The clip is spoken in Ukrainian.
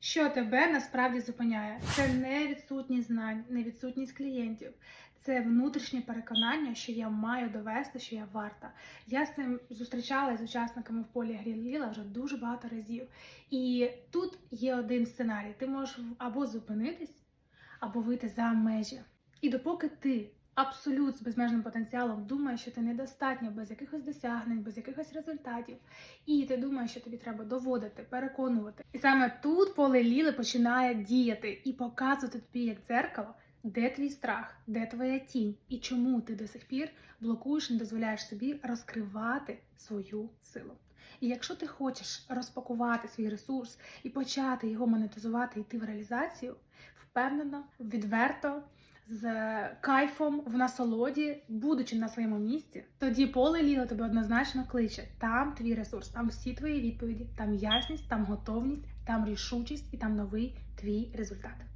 Що тебе насправді зупиняє? Це не відсутність знань, не відсутність клієнтів. Це внутрішнє переконання, що я маю довести, що я варта. Я з цим зустрічалася з учасниками в полі грі Ліла вже дуже багато разів. І тут є один сценарій: ти можеш або зупинитись, або вийти за межі. І допоки ти абсолют з безмежним потенціалом думаєш, що ти недостатньо без якихось досягнень, без якихось результатів, і ти думаєш, що тобі треба доводити, переконувати. І саме тут поле ліли починає діяти і показувати тобі як дзеркало, де твій страх, де твоя тінь, і чому ти до сих пір блокуєш, не дозволяєш собі розкривати свою силу. І якщо ти хочеш розпакувати свій ресурс і почати його монетизувати, йти в реалізацію, впевнено, відверто, з кайфом, в насолоді, будучи на своєму місці, тоді поле ліло тебе однозначно кличе. Там твій ресурс, там всі твої відповіді, там ясність, там готовність, там рішучість і там новий твій результат.